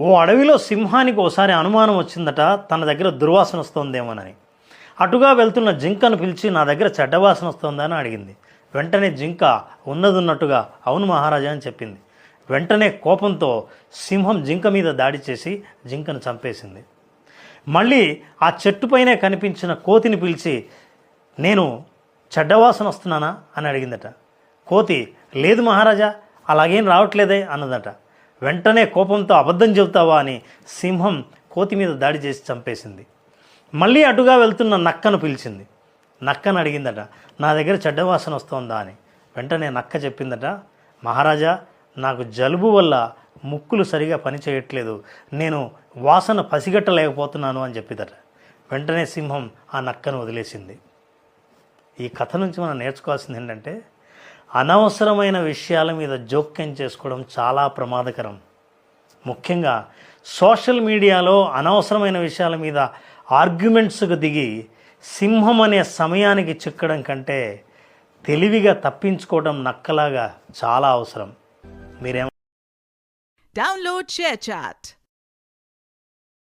ఓ అడవిలో సింహానికి ఓసారి అనుమానం వచ్చిందట తన దగ్గర దుర్వాసన వస్తోందేమోనని. అటుగా వెళ్తున్న జింకను పిలిచి నా దగ్గర చెడ్డవాసన వస్తోందని అడిగింది. వెంటనే జింక ఉన్నదున్నట్టుగా అవును మహారాజా అని చెప్పింది. వెంటనే కోపంతో సింహం జింక మీద దాడి చేసి జింకను చంపేసింది. మళ్ళీ ఆ చెట్టుపైనే కనిపించిన కోతిని పిలిచి నేను చెడ్డవాసన వస్తున్నానా అని అడిగిందట. కోతి లేదు మహారాజా అలాగేం రావట్లేదే అన్నదట. వెంటనే కోపంతో అబద్ధం చెబుతావా అని సింహం కోతి మీద దాడి చేసి చంపేసింది. మళ్ళీ అటుగా వెళ్తున్న నక్కను పిలిచింది. నక్కను అడిగిందట నా దగ్గర చెడ్డవాసన వస్తోందా? అని. వెంటనే నక్క చెప్పిందట మహారాజా నాకు జలుబు వల్ల ముక్కులు సరిగా పనిచేయట్లేదు నేను వాసన పసిగట్టలేకపోతున్నాను అని చెప్పిదట. వెంటనే సింహం ఆ నక్కను వదిలేసింది. ఈ కథ నుంచి మనం నేర్చుకోవాల్సింది ఏంటంటే అనవసరమైన విషయాల మీద జోక్యం చేసుకోవడం చాలా ప్రమాదకరం. ముఖ్యంగా సోషల్ మీడియాలో అనవసరమైన విషయాల మీద ఆర్గ్యుమెంట్స్కు దిగి సింహం అనే సమయానికి చిక్కడం కంటే తెలివిగా తప్పించుకోవడం నక్కలాగా చాలా అవసరం. మీరేం Download చాట్